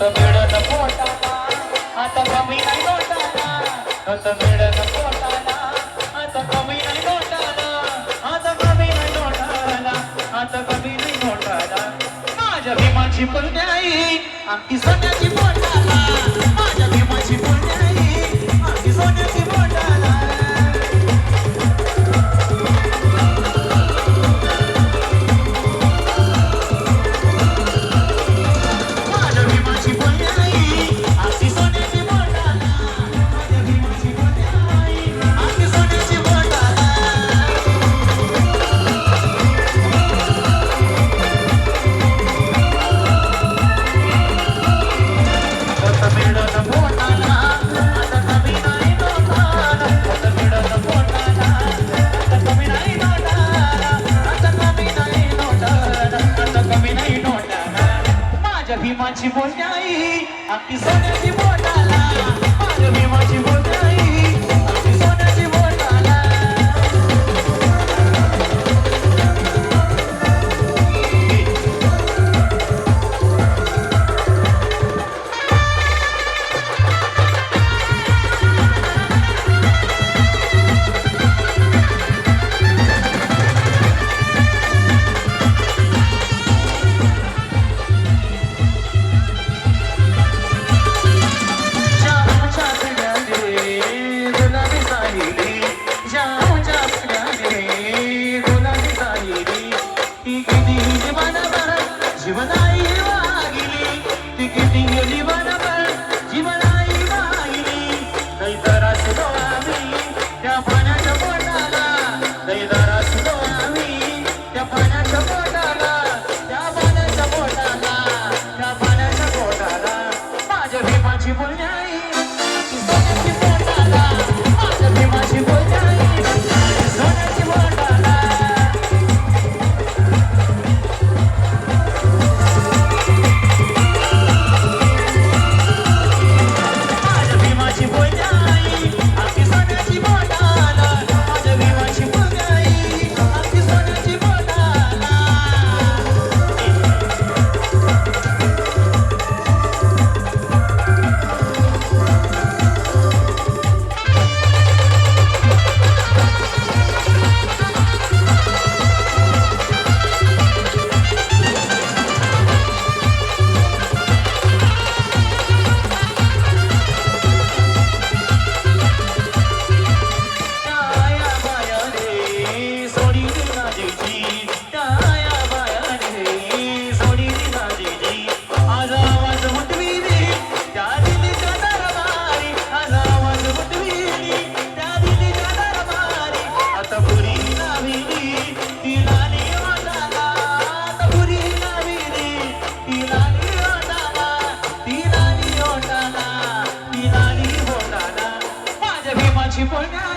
मिळत पोटाला आता कमी नाही लोटाला आता कमी नाही लोटाला आता आता कमी नाही माझ्या भीमाची पण नाही आमची सध्याची पोटाला. माझ्या भीमाची माझ्या भीमाची बोट आई आपली सोन्याची बोटाला माझ्या भीमाची बोल ಜೀವನ ಇವಾಗಿ she pulled out.